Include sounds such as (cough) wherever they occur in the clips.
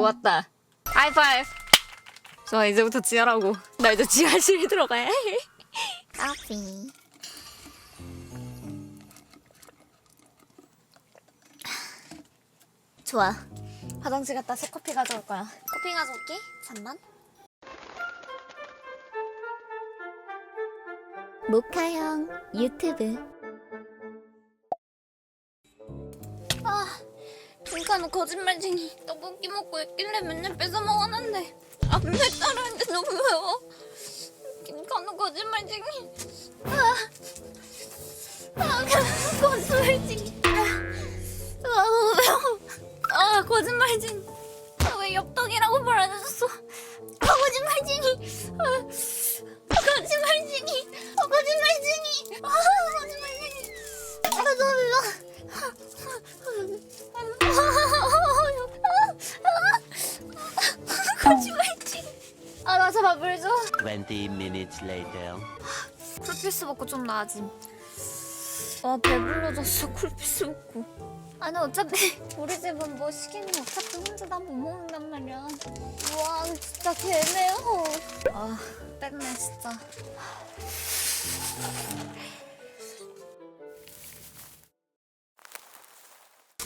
좋았다. 하이파이브. 좋아 이제부터 지하라고. 나 이제 지하실에 들어가야 해. 커피. 좋아. 화장실 갔다 새 커피 가져올 거야. 커피 가져올게. 잠만. 모카형 유튜브. 빈칸은 거짓말쟁이. 떡볶이 먹고 있길래 맨날 뺏어 먹었는데 안 맵다라는데 너무 매워. 김간호 거짓말쟁이. 아, 아, (laughs) 거짓말쟁이. 아, 너무 매워. 아, 거짓말쟁이. 아, 왜 엽떡이라고 말해줬어? 아, 거짓말쟁이. 아, 아, minutes later. 쿨피스 먹고 좀 나아짐. 와 배불러졌어 쿨피스 먹고. 아니 어차피 (laughs) 우리 집은 뭐 시키면 어차피 혼자 다 못 먹는단 말이야. 와 진짜 개매워. 아 뺐네 진짜.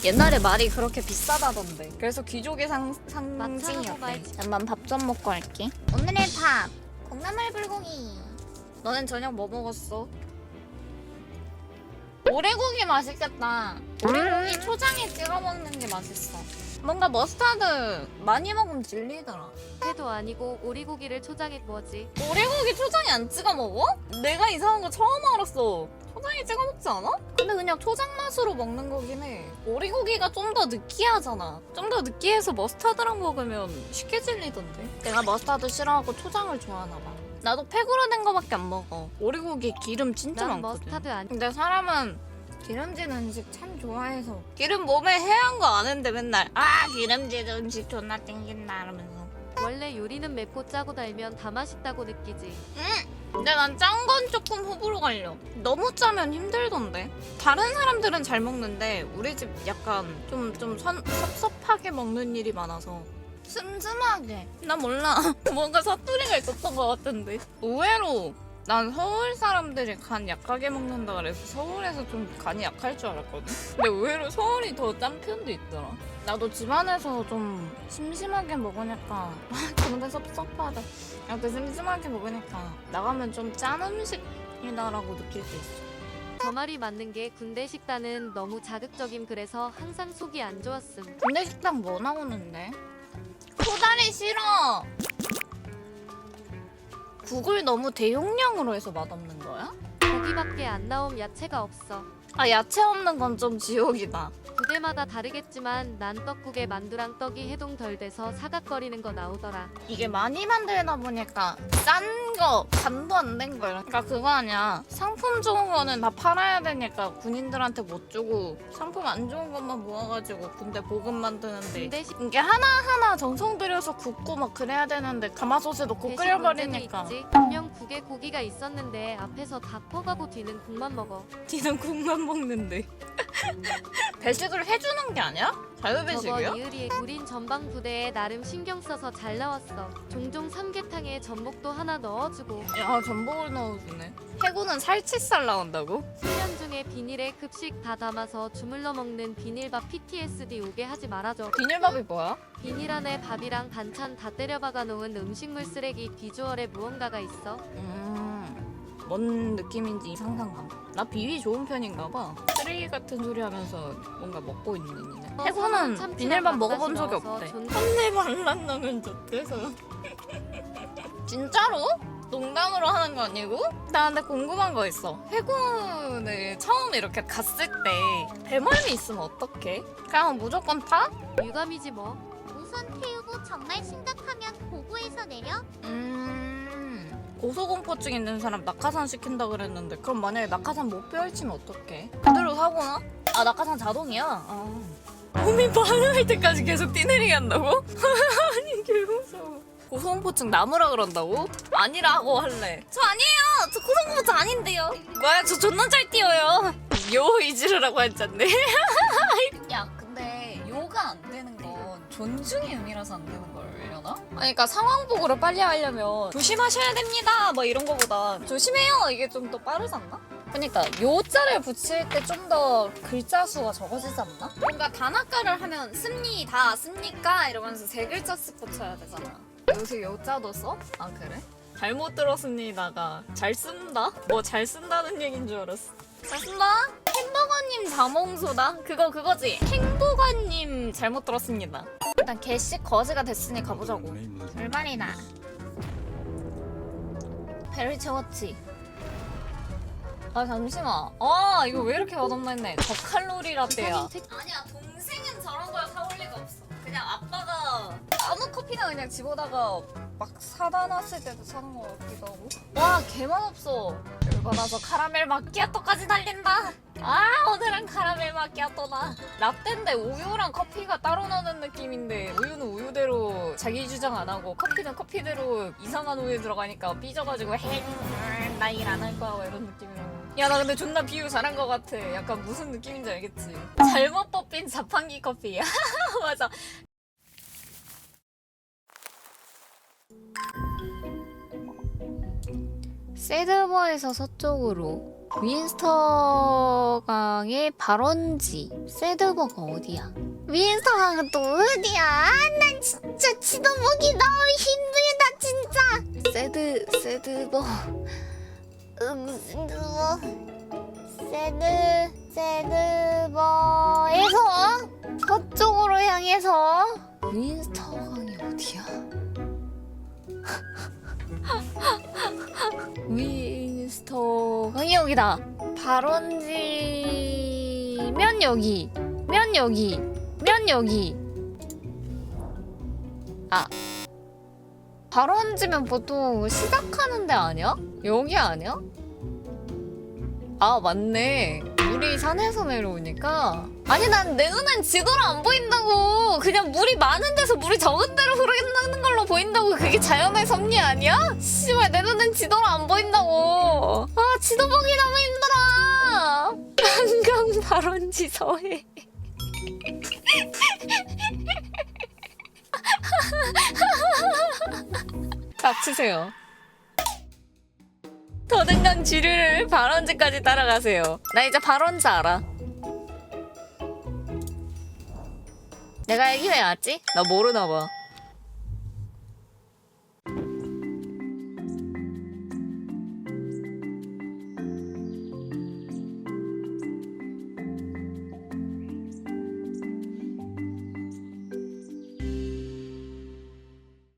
옛날에 말이 그렇게 비싸다던데. 그래서 귀족의 상, 상징이었대. 잠만 밥 좀 먹고 할게. 오늘의 밥 콩나물 불고기. 너는 저녁 뭐 먹었어? 오래고기 맛있겠다. 오래고기 초장에 찍어 먹는 게 맛있어. 뭔가 머스타드 많이 먹으면 질리더라. 회도 아니고 오리고기를 초장에 구워지. 오래고기 초장에 안 찍어 먹어? 내가 이상한 거 처음 알았어. 초장에 찍어 먹지 않아? 근데 그냥 초장 맛으로 먹는 거긴 해. 오리고기가 좀 더 느끼하잖아. 좀 더 느끼해서 머스타드랑 먹으면 쉽게 질리던데. 내가 머스타드 싫어하고 초장을 좋아하나 봐. 나도 팩으로 된 거밖에 안 먹어. 오리고기 기름 진짜 난 많거든. 머스타드 아니. 근데 사람은 기름진 음식 참 좋아해서. 기름 몸에 해한 거 아는데 맨날 아 기름진 음식 존나 땡긴다 이러면서. 원래 요리는 맵고 짜고 달면 다 맛있다고 느끼지. 근데 난 짠 건 조금 호불호 갈려. 너무 짜면 힘들던데. 다른 사람들은 잘 먹는데 우리 집 약간 좀 좀 섭섭하게 먹는 일이 많아서. 슴슴하게. 나 몰라. (laughs) 뭔가 사투리가 있었던 것 같은데. 의외로 난 서울 사람들이 간 약하게 먹는다 그래서 서울에서 좀 간이 약할 줄 알았거든. 근데 의외로 서울이 더 짠 편도 있더라. 나도 집안에서 좀 심심하게 먹으니까 아 (laughs) 근데 섭섭하다. 약간 심심하게 먹으니까 나가면 좀 짠 음식이다라고 느낄 수 있어. 저 말이 맞는 게 군대 식단은 너무 자극적임 그래서 항상 속이 안 좋았음. 군대 식당 뭐 나오는데? 코다리 싫어 국을 너무 대용량으로 해서 맛없는 거야? 고기밖에 안 나옴 야채가 없어. 아 야채 없는 건 좀 지옥이다 부대마다 다르겠지만 난 떡국에 만두랑 떡이 해동 덜 돼서 사각거리는 거 나오더라. 이게 많이 만들다 보니까 싼 거 간도 안 된거 그러니까 그거 아니야 상품 좋은 거는 다 팔아야 되니까 군인들한테 못 주고 상품 안 좋은 것만 모아가지고 군대 보급 만드는데 군대 식 이게 하나하나 정성 들여서 굽고 막 그래야 되는데 가마솥에 넣고 대신 끓여버리니까 있지. 분명 국에 고기가 있었는데 앞에서 다 퍼가고 뒤는 국만 먹어. 뒤는 국만 먹는데 (laughs) 배식을 해주는 게 아니야? 자유배식이야? 이을이 우린 전방 부대에 나름 신경 써서 잘 나왔어. 종종 삼계탕에 전복도 하나 넣어주고 야 전복을 넣어주네 해군은 살치살 나온다고? 훈련 중에 비닐에 급식 다 담아서 주물러 먹는 비닐밥 PTSD 오게 하지 말아줘. 비닐밥이 뭐야? 비닐 안에 밥이랑 반찬 다 때려 박아 놓은 음식물 쓰레기 비주얼에 무언가가 있어. 음, 뭔 느낌인지 상상감. 나 비위 좋은 편인가 봐. 쓰레기 같은 소리 하면서 뭔가 먹고 있는 이네. 어, 해군은 참치랑 비닐밥 먹어본 적이 없대. 한내 말란나면 좋대서. 진짜로? 농담으로 하는 거 아니고? 나 근데 궁금한 거 있어. 해군을 처음 이렇게 갔을 때 배멀미 있으면 어떡해? 그냥 무조건 타? 유감이지 뭐. 우선 태우고 정말 심각하면 보고에서 내려 음 고소공포증 있는 사람 낙하산 시킨다 그랬는데 그럼 만약에 낙하산 못 펼치면 어떡해? 그대로 사고나? 아 낙하산 자동이야? 아. 몸이 반응할 때까지 계속 뛰내리게 한다고? (laughs) 아니 개 무서워 고소공포증 남으라 그런다고? 아니라고 할래 저 아니에요 저 고소공포증 아닌데요 뭐야 저 존나 잘 뛰어요 요 이지르라고 했잖네 (laughs) 존중의 의미라서 안 되는 걸려나? 아니 그러니까 상황 보고를 빨리 하려면 조심하셔야 됩니다 뭐 이런 거보다 조심해요 이게 좀 더 빠르지 않나? 그러니까 요자를 붙일 때 좀 더 글자 수가 적어지지 않나? 뭔가 단아가를 하면 씁니다 씁니까 이러면서 세 글자씩 붙여야 되잖아 요새 요자도 써? 아 그래? 잘못 들었습니다가 잘 쓴다? 뭐 잘 쓴다는 얘긴 줄 알았어 잘 쓴다? 햄버거님 자몽소다? 그거 그거지? 행복아님 잘못 들었습니다. 일단 개씩 거지가 됐으니 가보자고. 출발이다 배를 채웠지. 아 잠시만. 아 이거 왜 이렇게 맛없나 했네. 저칼로리 라떼야. 아니야 동생은 저런 걸 사올 리가 없어. 그냥 아빠가 아무 커피나 그냥 집어다가 막 사다 놨을 때도 사는 것 같기도 하고. 와 개맛없어 열받아서 카라멜 마키아토까지 달린다. 아 오늘은 카라멜 마키아토다. 라떼인데 우유랑 커피가 따로 나는 느낌인데 우유는 우유대로 자기 주장 안 하고 커피는 커피대로 이상한 우유 들어가니까 삐져가지고 행나 일 안 할 거야 뭐 이런 느낌이라고 야 나 근데 존나 비유 잘한 것 같아. 약간 무슨 느낌인지 알겠지? 잘못 뽑힌 자판기 커피 (laughs) 맞아 새드버에서 서쪽으로 윈스터강의 발원지 새드버가 어디야? 윈스터강은 또 어디야? 아, 난 진짜 지도 보기 너무 힘들다 진짜. 새드 새드버 음, 뭐, 세드 세드버에서 서쪽으로 향해서 윈스터 윈스터강이 여기다. 발원지 면 여기. 면 여기. 면 여기. 아. 발원지면 보통 시작하는 데 아니야? 여기 아니야? 아 맞네. 물이 산에서 내려오니까 아니 난 내 눈엔 지도로 안 보인다고 그냥 물이 많은 데서 물이 적은 걸로 보인다고 그게 자연의 섭리 아니야? 씨발 내 눈엔 지도로 안 보인다고 아 지도 보기 너무 힘들어 한강 발원지 서해 (laughs) 닥치세요 더든강 지류를 발원지까지 따라가세요. 나 이제 발원지 알아. 내가 여기 왜 왔지? 나 모르나 봐.